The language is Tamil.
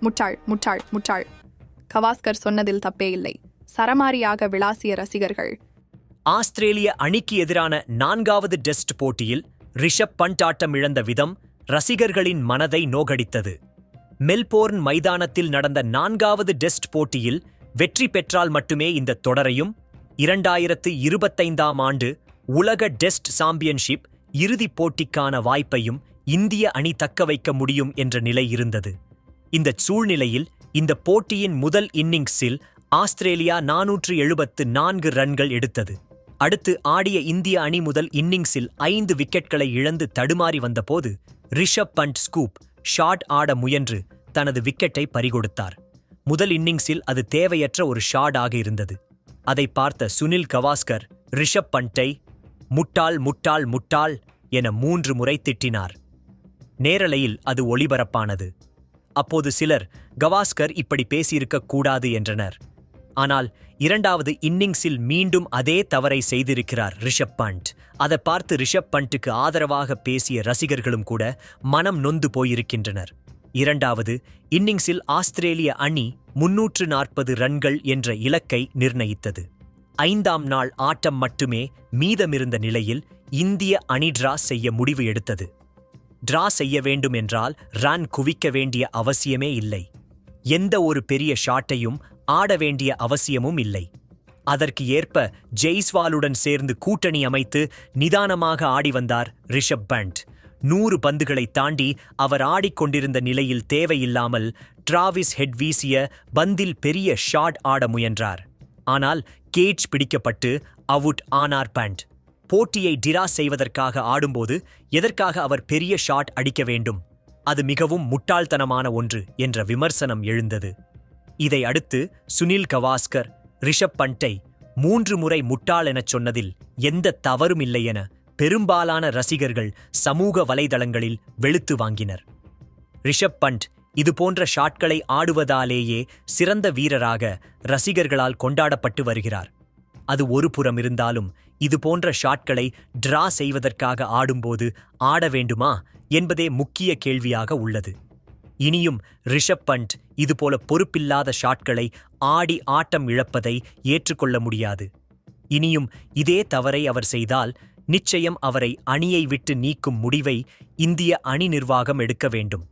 முட்டாள் முட்டாள் முட்டாள். கவாஸ்கர் சொன்னதில் தப்பே இல்லை. சரமாரியாக விளாசிய ரசிகர்கள். ஆஸ்திரேலிய அணிக்கு எதிரான நான்காவது டெஸ்ட் போட்டியில் ரிஷப் பண்ட் ஆட்டம் இழந்த விதம் ரசிகர்களின் மனதை நோகடித்தது. மெல்போர்ன் மைதானத்தில் நடந்த நான்காவது டெஸ்ட் போட்டியில் வெற்றி பெற்றால் மட்டுமே இந்த தொடரையும் இரண்டாயிரத்து இருபத்தைந்தாம் ஆண்டு உலக டெஸ்ட் சாம்பியன்ஷிப் இறுதிப் போட்டிக்கான வாய்ப்பையும் இந்திய அணி தக்க வைக்க முடியும் என்ற நிலை இருந்தது. இந்த சூழ்நிலையில் இந்த போட்டியின் முதல் இன்னிங்ஸில் ஆஸ்திரேலியா நானூற்று எழுபத்து நான்கு ரன்கள் எடுத்தது. அடுத்து ஆடிய இந்திய அணி முதல் இன்னிங்ஸில் ஐந்து விக்கெட்களை இழந்து தடுமாறி வந்தபோது ரிஷப் பண்ட் ஸ்கூப் ஷாட் ஆட முயன்று தனது விக்கெட்டை பறிகொடுத்தார். முதல் இன்னிங்ஸில் அது தேவையற்ற ஒரு ஷாட் ஆக இருந்தது. அதை பார்த்த சுனில் கவாஸ்கர் ரிஷப் பண்டை முட்டாள் முட்டாள் முட்டாள் என மூன்று முறை திட்டினார். நேரலையில் அது ஒளிபரப்பானது. அப்போது சிலர் கவாஸ்கர் இப்படி பேசியிருக்கக் கூடாது என்றனர். ஆனால் இரண்டாவது இன்னிங்ஸில் மீண்டும் அதே தவறை செய்திருக்கிறார் ரிஷப் பண்ட். அதை பார்த்து ரிஷப் பண்ட்டுக்கு ஆதரவாக பேசிய ரசிகர்களும் கூட மனம் நொந்து போயிருக்கின்றனர். இரண்டாவது இன்னிங்ஸில் ஆஸ்திரேலிய அணி முன்னூற்று நாற்பது ரன்கள் என்ற இலக்கை நிர்ணயித்தது. ஐந்தாம் நாள் ஆட்டம் மட்டுமே மீதமிருந்த நிலையில் இந்திய அணி டிரா செய்ய முடிவு எடுத்தது. டிரா செய்ய வேண்டும் என்றால் ரன் குவிக்க வேண்டிய அவசியமே இல்லை. எந்த ஒரு பெரிய ஷாட்டையும் ஆட வேண்டிய அவசியமும் இல்லை. அதற்கு ஏற்ப ஜெய்ஸ்வாலுடன் சேர்ந்து கூட்டணி அமைத்து நிதானமாக ஆடி வந்தார் ரிஷப் பண்ட் நூறு பந்துகளை தாண்டி அவர் ஆடிக்கொண்டிருந்த நிலையில் தேவையில்லாமல் டிராவிஸ் ஹெட் வீசிய பந்தில் பெரிய ஷாட் ஆட முயன்றார். ஆனால் கேஜ் பிடிக்கப்பட்டு அவுட் ஆனார் பண்ட் போட்டியை டிரா செய்வதற்காக ஆடும்போது எதற்காக அவர் பெரிய ஷாட் அடிக்க வேண்டும்? அது மிகவும் முட்டாள்தனமான ஒன்று என்ற விமர்சனம் எழுந்தது. இதை அடுத்து சுனில் கவாஸ்கர் ரிஷப் பண்டை மூன்று முறை முட்டாள் எனச் சொன்னதில் எந்த தவறும் இல்லை என பெரும்பாலான ரசிகர்கள் சமூக வலைதளங்களில் வெளுத்து வாங்கினர். ரிஷப் பண்ட் இதுபோன்ற ஷாட்களை ஆடுவதாலேயே சிறந்த வீரராக ரசிகர்களால் கொண்டாடப்பட்டு வருகிறார். அது ஒரு புறம் இருந்தாலும் இதுபோன்ற ஷாட்களை டிரா செய்வதற்காக ஆடும்போது ஆட வேண்டுமா என்பதே முக்கிய கேள்வியாக உள்ளது. இனியும் ரிஷப் பண்ட் இதுபோல பொறுப்பில்லாத ஷாட்களை ஆடி ஆட்டம் இழப்பதை ஏற்றுக்கொள்ள முடியாது. இனியும் இதே தவறை அவர் செய்தால் நிச்சயம் அவரை அணியை விட்டு நீக்கும் முடிவை இந்திய அணி நிர்வாகம் எடுக்க வேண்டும்.